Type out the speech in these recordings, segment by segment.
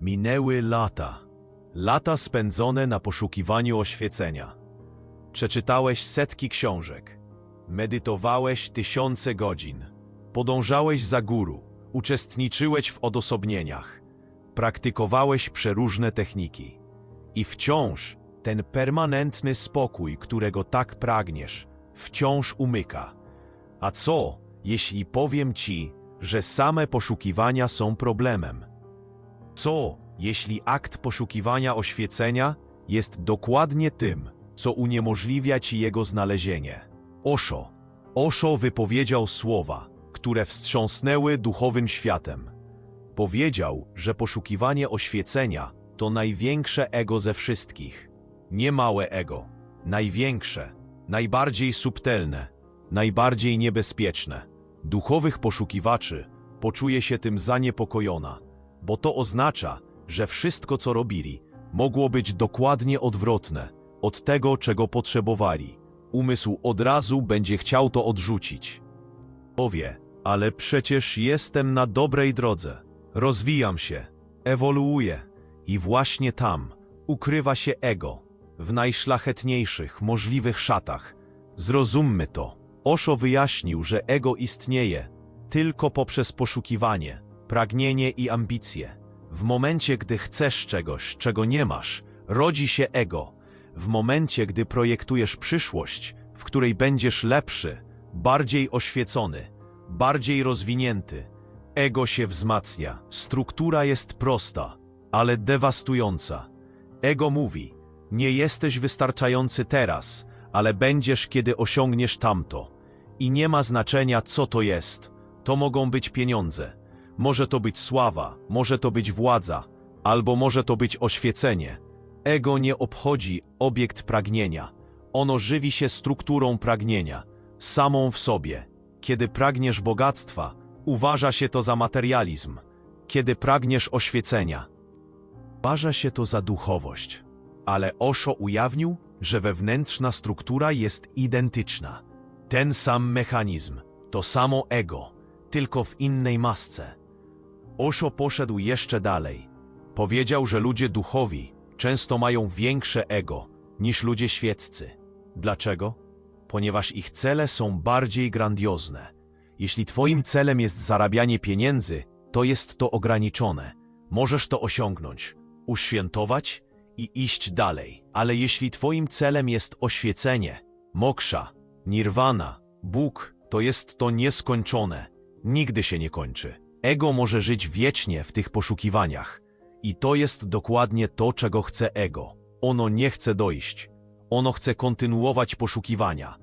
Minęły lata. Lata spędzone na poszukiwaniu oświecenia. Przeczytałeś setki książek. Medytowałeś tysiące godzin. Podążałeś za guru. Uczestniczyłeś w odosobnieniach. Praktykowałeś przeróżne techniki. I wciąż ten permanentny spokój, którego tak pragniesz, wciąż umyka. A co, jeśli powiem ci, że same poszukiwania są problemem? Co, jeśli akt poszukiwania oświecenia jest dokładnie tym, co uniemożliwia ci jego znalezienie? Osho. Osho wypowiedział słowa, które wstrząsnęły duchowym światem. Powiedział, że poszukiwanie oświecenia to największe ego ze wszystkich. Nie małe ego, największe, najbardziej subtelne, najbardziej niebezpieczne. Duchowych poszukiwaczy poczuje się tym zaniepokojona, bo to oznacza, że wszystko, co robili, mogło być dokładnie odwrotne od tego, czego potrzebowali. Umysł od razu będzie chciał to odrzucić. Powie, ale przecież jestem na dobrej drodze. Rozwijam się, ewoluuję i właśnie tam ukrywa się ego, w najszlachetniejszych możliwych szatach. Zrozummy to. Osho wyjaśnił, że ego istnieje tylko poprzez poszukiwanie, pragnienie i ambicje. W momencie, gdy chcesz czegoś, czego nie masz, rodzi się ego. W momencie, gdy projektujesz przyszłość, w której będziesz lepszy, bardziej oświecony, bardziej rozwinięty, ego się wzmacnia. Struktura jest prosta, ale dewastująca. Ego mówi: Nie jesteś wystarczający teraz, ale będziesz, kiedy osiągniesz tamto. I nie ma znaczenia, co to jest. To mogą być pieniądze, może to być sława, może to być władza, albo może to być oświecenie. Ego nie obchodzi obiekt pragnienia. Ono żywi się strukturą pragnienia, samą w sobie. Kiedy pragniesz bogactwa, uważa się to za materializm. Kiedy pragniesz oświecenia, uważa się to za duchowość. Ale Osho ujawnił, że wewnętrzna struktura jest identyczna. Ten sam mechanizm, to samo ego, tylko w innej masce. Osho poszedł jeszcze dalej. Powiedział, że ludzie duchowi często mają większe ego niż ludzie świeccy. Dlaczego? Ponieważ ich cele są bardziej grandiozne. Jeśli twoim celem jest zarabianie pieniędzy, to jest to ograniczone. Możesz to osiągnąć, uświętować i iść dalej. Ale jeśli twoim celem jest oświecenie, moksza, nirwana, Bóg, to jest to nieskończone. Nigdy się nie kończy. Ego może żyć wiecznie w tych poszukiwaniach. I to jest dokładnie to, czego chce ego. Ono nie chce dojść. Ono chce kontynuować poszukiwania.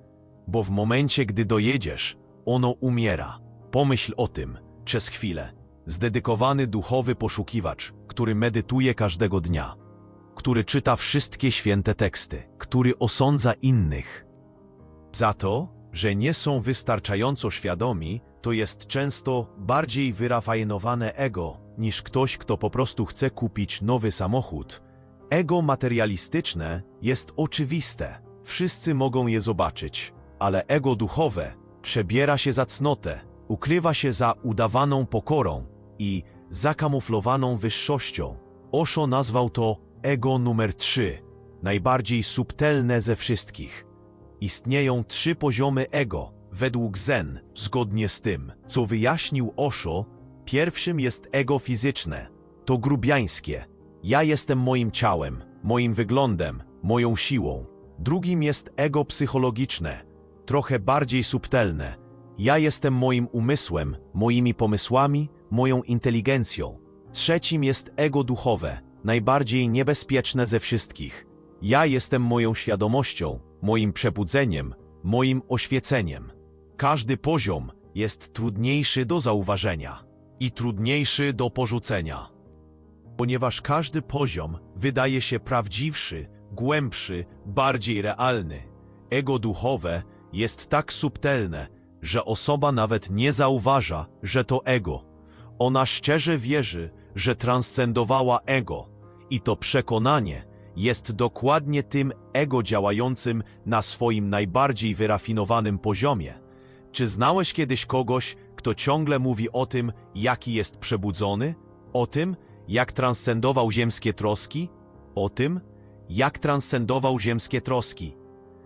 Bo w momencie, gdy dojedziesz, ono umiera. Pomyśl o tym, przez chwilę. Zdedykowany duchowy poszukiwacz, który medytuje każdego dnia, który czyta wszystkie święte teksty, który osądza innych. Za to, że nie są wystarczająco świadomi, to jest często bardziej wyrafajnowane ego niż ktoś, kto po prostu chce kupić nowy samochód. Ego materialistyczne jest oczywiste, wszyscy mogą je zobaczyć, ale ego duchowe przebiera się za cnotę, ukrywa się za udawaną pokorą i zakamuflowaną wyższością. Osho nazwał to ego numer 3, najbardziej subtelne ze wszystkich. Istnieją trzy poziomy ego, według Zen, zgodnie z tym, co wyjaśnił Osho, pierwszym jest ego fizyczne. To grubiańskie. Ja jestem moim ciałem, moim wyglądem, moją siłą. Drugim jest ego psychologiczne, trochę bardziej subtelne. Ja jestem moim umysłem, moimi pomysłami, moją inteligencją. Trzecim jest ego duchowe, najbardziej niebezpieczne ze wszystkich. Ja jestem moją świadomością, moim przebudzeniem, moim oświeceniem. Każdy poziom jest trudniejszy do zauważenia i trudniejszy do porzucenia. Ponieważ każdy poziom wydaje się prawdziwszy, głębszy, bardziej realny. Ego duchowe jest tak subtelne, że osoba nawet nie zauważa, że to ego. Ona szczerze wierzy, że transcendowała ego i to przekonanie jest dokładnie tym ego działającym na swoim najbardziej wyrafinowanym poziomie. Czy znałeś kiedyś kogoś, kto ciągle mówi o tym, jaki jest przebudzony? O tym, jak transcendował ziemskie troski? O tym, jak transcendował ziemskie troski.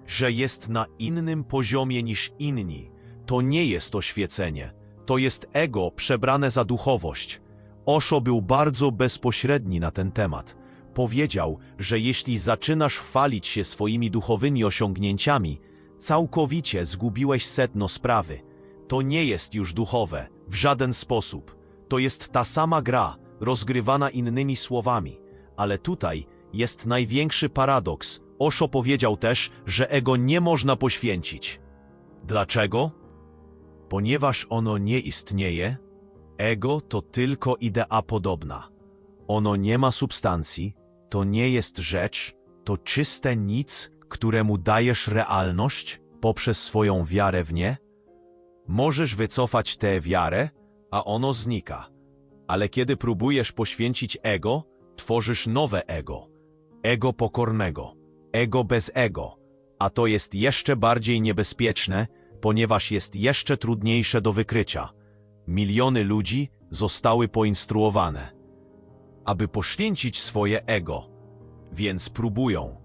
Że jest na innym poziomie niż inni. To nie jest oświecenie. To jest ego przebrane za duchowość. Osho był bardzo bezpośredni na ten temat. Powiedział, że jeśli zaczynasz chwalić się swoimi duchowymi osiągnięciami, całkowicie zgubiłeś sedno sprawy. To nie jest już duchowe, w żaden sposób. To jest ta sama gra, rozgrywana innymi słowami. Ale tutaj jest największy paradoks. Osho powiedział też, że ego nie można poświęcić. Dlaczego? Ponieważ ono nie istnieje, ego to tylko idea podobna. Ono nie ma substancji, to nie jest rzecz, to czyste nic, któremu dajesz realność poprzez swoją wiarę w nie. Możesz wycofać tę wiarę, a ono znika. Ale kiedy próbujesz poświęcić ego, tworzysz nowe ego. Ego pokornego, ego bez ego. A to jest jeszcze bardziej niebezpieczne, ponieważ jest jeszcze trudniejsze do wykrycia. Miliony ludzi zostały poinstruowane, aby poświęcić swoje ego, więc próbują,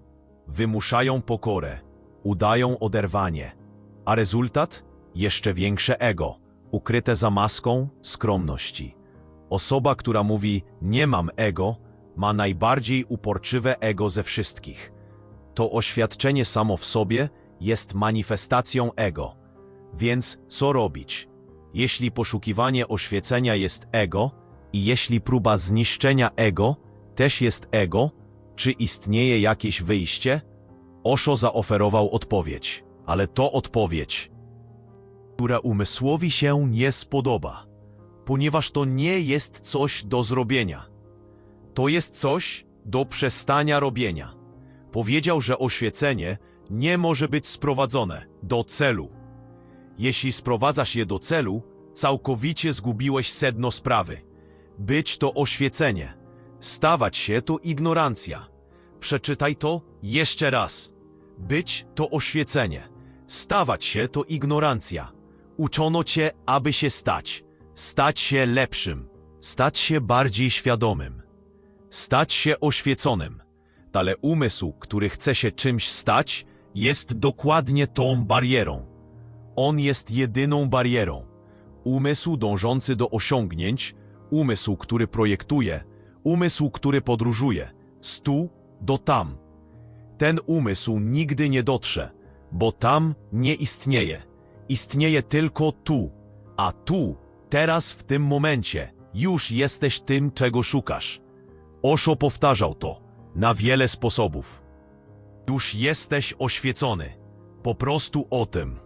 wymuszają pokorę, udają oderwanie, a rezultat? Jeszcze większe ego, ukryte za maską skromności. Osoba, która mówi nie mam ego, ma najbardziej uporczywe ego ze wszystkich. To oświadczenie samo w sobie jest manifestacją ego. Więc co robić? Jeśli poszukiwanie oświecenia jest ego i jeśli próba zniszczenia ego też jest ego, czy istnieje jakieś wyjście? Osho zaoferował odpowiedź, ale to odpowiedź, która umysłowi się nie spodoba, ponieważ to nie jest coś do zrobienia. To jest coś do przestania robienia. Powiedział, że oświecenie nie może być sprowadzone do celu. Jeśli sprowadzasz je do celu, całkowicie zgubiłeś sedno sprawy. Być to oświecenie, stawać się to ignorancja. Przeczytaj to jeszcze raz. Być to oświecenie, stawać się to ignorancja. Uczono cię, aby się stać, stać się lepszym, stać się bardziej świadomym, stać się oświeconym. Ale umysł, który chce się czymś stać, jest dokładnie tą barierą. On jest jedyną barierą. Umysł dążący do osiągnięć, umysł, który projektuje, umysł, który podróżuje, z tu do tam. Ten umysł nigdy nie dotrze, bo tam nie istnieje. Istnieje tylko tu, a tu, teraz w tym momencie, już jesteś tym, czego szukasz. Osho powtarzał to na wiele sposobów. Już jesteś oświecony. Po prostu o tym.